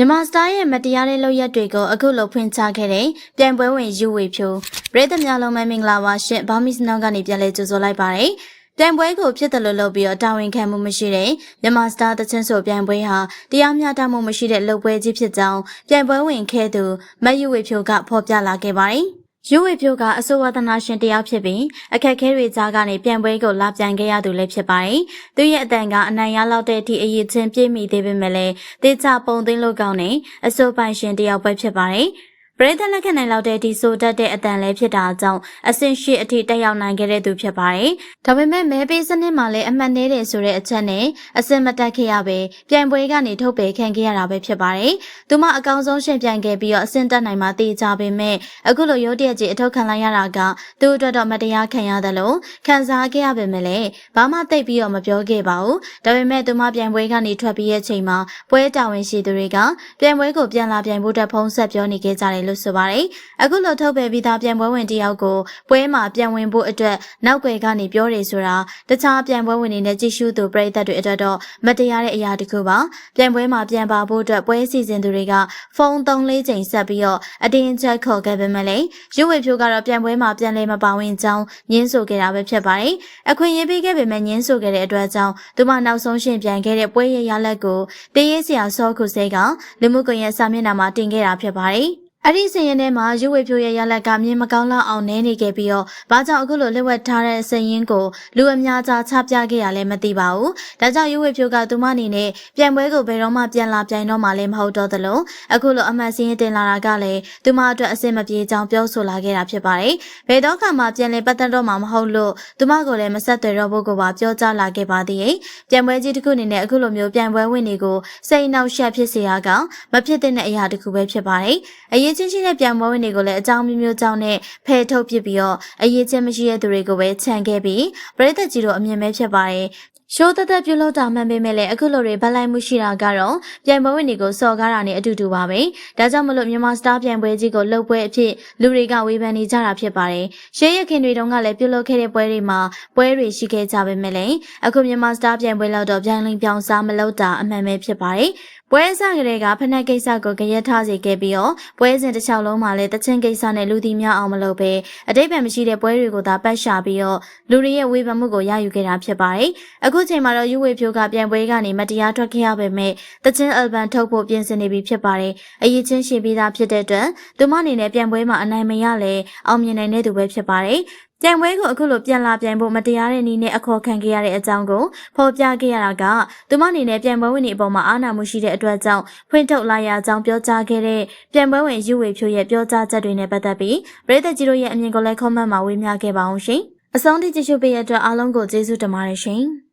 မြန်မာစတားရဲ့မတရားတဲ့လုပ်ရက်တွေကိုအခုလိုဖွင့်ချခဲ့တဲ့ပြိုင်ပွဲဝင်ယူဝေဖြိုပြည်သက်များလုံးမမင်္ဂလာပါရှင်ဘာမီစနောကနေပြန်လဲကြိုဆိုလိုက်ပါတယ်ပြိုင်ပွဲကိုဖြစ်တယ်လို့လုပ်ပြီးတော့တာဝန်ခံမှုမရှိတဲ့မြန်မာစတားတချင်းဆိုပြိုင်ပွဲဟာတရားမျှတမှုမရှိတဲ့လုပ်ပွဲကြီးဖြစ်ကြောင်းပြိုင်ပွဲဝင်ခဲ့သူမယူဝေဖြိုကဖော်ပြလာခဲ့ပါတယ် ယူဝေဖြိုကအဆိုဝါဒနာရှင်တယောက်ဖြစ်ပြီးအခက်အခဲတွေကြားကနေပြန်ပွဲကိုလာပြန်ခဲ့ရသူလည်းဖြစ်ပါတယ်။သူရဲ့အတန်ကအနိုင်ရလောက်တဲ့အထိအရေးချင်းပြည့်မိသေးပေမဲ့လည်းတေချပုံသိန်းလို့ကောင်းနေအဆိုပိုင်ရှင်တယောက်ပဲဖြစ်ပါတယ်။ ပရိသတ်လက်ခံနိုင်လောက်တဲ့ဒီဆိုတတ်တဲ့အတန်လည်းဖြစ်တာကြောင့်အဆင့်ရှိအထိတက်ရောက်နိုင်ခဲ့တဲ့သူဖြစ်ပါတယ်။ဒါပေမဲ့မဲပေးစနစ်မှာလည်းအမှတ်နည်းတယ်ဆိုတဲ့အချက်နဲ့အဆင့်မတက်ခဲ့ရပဲပြိုင်ပွဲကနေထုတ်ပယ်ခံခဲ့ရတာပဲဖြစ်ပါတယ်။သူမအကောင်ဆုံးရှင်ပြိုင်ခဲ့ပြီးတော့အဆင့်တက်နိုင်မှတည်ကြပေမဲ့အခုလိုရုတ်တရက်ကြီးအထောက်ခံလိုက်ရတာကသူ့အတွက်တော့မတရားခံရတယ်လို့ခံစားခဲ့ရပေမဲ့လည်းဘာမှသိပ်ပြီးတော့မပြောခဲ့ပါဘူး။ဒါပေမဲ့သူမပြိုင်ပွဲကနေထွက်ပြီးရဲ့ချိန်မှာပွဲတာဝန်ရှိသူတွေကပြိုင်ပွဲကိုပြန်လာပြိုင်ဖို့တက်ဖုံးဆက်ပြောနေခဲ့ကြတယ်လို့ဆိုပါတယ်။အခုလိုထုတ်ပယ်ပြီးသားပြန်ပွဲဝင်တယောက်ကိုပွဲမှာပြန်ဝင်ဖို့အတွက်နောက်ွယ်ကနေပြောတယ်ဆိုတာတခြားပြန်ပွဲဝင်တွေနဲ့ကြည့်ရှုသူပရိသတ်တွေအတွက်တော့မတရားတဲ့အရာတစ်ခုပါ။ပြန်ပွဲမှာပြန်ပါဖို့အတွက်ပွဲစီစဉ်သူတွေကဖုန်းသုံးလေးချိန်ဆက်ပြီးတော့အတင်းချက်ခေါ်ခဲ့ပေမဲ့လည်းရုပ်ဝေဖြိုးကတော့ပြန်ပွဲမှာပြန်လဲမပါဝင်ကြောင်းညင်းဆိုခဲ့တာပဲဖြစ်ပါတယ်။အခွင့်အရေးပေးခဲ့ပေမဲ့ညင်းဆိုခဲ့တဲ့အတွက်ကြောင့်သူမနောက်ဆုံးရှင်ပြန်ခဲ့တဲ့ပွဲရရလက်ကိုတရေးစရာစောခုစဲကလူမှုကွန်ရက်စာမျက်နှာမှာတင်ခဲ့တာဖြစ်ပါတယ်။ အဲ့ဒီစင်ရင်ထဲမှာရွေဝေဖြိုရဲ့ရလက်ကမြင်မကောင်းလောက်အောင်နေနေခဲ့ပြီးတော့ဘာကြောင့်အခုလိုလက်ဝက်ထားတဲ့စင်ရင်ကိုလူအများကြားချပြခဲ့ရလဲမသိပါဘူး။ဒါကြောင့်ရွေဝေဖြိုကသူမအနေနဲ့ပြန်ပွဲကိုဘယ်တော့မှပြန်လာပြန်တော့မှလည်းမဟုတ်တော့သလိုအခုလိုအမှန်စင်းရင်တင်လာတာကလည်းသူမအတွက်အဆင်မပြေကြောင်းပြောဆိုလာခဲ့တာဖြစ်ပါတယ်။ဘယ်တော့မှပြန်လဲပတ်သက်တော့မှမဟုတ်လို့သူမကလည်းမဆက်သွယ်တော့ဖို့ကိုပါပြောကြားလာခဲ့ပါသေးတယ်။ပြန်ပွဲကြီးတစ်ခုအနေနဲ့အခုလိုမျိုးပြန်ပွဲဝင်တွေကိုစိတ်နှောက်ယှက်ဖြစ်စေရကမဖြစ်တဲ့အရာတစ်ခုပဲဖြစ်ပါတယ်။အရေးချင်းရှိတဲ့ပြန်ပွဲဝင်တွေကိုလည်းအကြောင်းမျိုးမျိုးကြောင့်နဲ့ဖယ်ထုတ်ပစ်ပြီးတော့အရေးချင်းမရှိတဲ့သူတွေကိုပဲခြံခဲ့ပြီးပရိသတ်ကြီးတို့အမြင်ပဲဖြစ်ပါတယ်ရှိုးသက်သက်ပြုလုပ်တာမှန်ပေမဲ့လည်းအခုလိုတွေဗတ်လိုက်မှုရှိတာကတော့ပြန်ပွဲဝင်တွေကိုစော်ကားတာနဲ့အတူတူပါပဲ။ဒါကြောင့်မလို့မြန်မာစတားပြန်ပွဲကြီးကိုလှုပ်ပွဲအဖြစ်လူတွေကဝေဖန်နေကြတာဖြစ်ပါတယ်။ရှေးရခင်တွေတုန်းကလည်းပြုလုပ်ခဲ့တဲ့ပွဲတွေမှာပွဲတွေရှိခဲ့ကြပေမဲ့လည်းအခုမြန်မာစတားပြန်ပွဲလောက်တော့ပြန်လင်းပြောင်းစားမလုပ်တာအမှန်ပဲဖြစ်ပါတယ်။ ပွဲစကလေးကဖနက်ကိစ္စကိုကြရက်ထားစေခဲ့ပြီးတော့ပွဲစဉ်တစ်လျှောက်လုံးမှာလည်းတချင်းကိစ္စနဲ့လူတီများအောင်မလုပ်ပဲအတိတ်ပဲမရှိတဲ့ပွဲတွေကိုသာပတ်ရှာပြီးတော့လူတွေရဲ့ဝေဖန်မှုကိုရယူခဲ့တာဖြစ်ပါတယ်။အခုချိန်မှာတော့ယူဝေဖြိုးကပြန်ပွဲကနေမတရားထွက်ခဲ့ရပေမဲ့တချင်းအယ်ဘမ်ထုတ်ဖို့ပြင်ဆင်နေပြီဖြစ်ပါတယ်။အရေးချင်းရှင်ပြီးသားဖြစ်တဲ့အတွက်သူမအနေနဲ့ပြန်ပွဲမှာအနိုင်မရလဲအောင်မြင်နိုင်တဲ့သူပဲဖြစ်ပါတယ်။ ပြိုင်ပွဲကိုအခုလိုပြန်လာပြိုင်ဖို့မတရားတဲ့နည်းနဲ့အခေါ်ခံခဲ့ရတဲ့အကြောင်းကိုဖော်ပြခဲ့ရတာကသူမအနေနဲ့ပြိုင်ပွဲဝင်တွေအပေါ်မှာအားနာမှုရှိတဲ့အတွက်ကြောင့်ဖွင့်ထုတ်လာရကြောင်းပြောကြားခဲ့တဲ့ပြိုင်ပွဲဝင်ယူဝေဖြိုရဲ့ပြောကြားချက်တွေနဲ့ပတ်သက်ပြီးပရိသတ်ကြီးတို့ရဲ့အမြင်ကိုလည်း comment မှာဝေမျှခဲ့ပါအောင်ရှင်။အဆုံးထိကြည့်ရှုပေးရတဲ့အတွက်အားလုံးကိုကျေးဇူးတင်ပါတယ်ရှင်။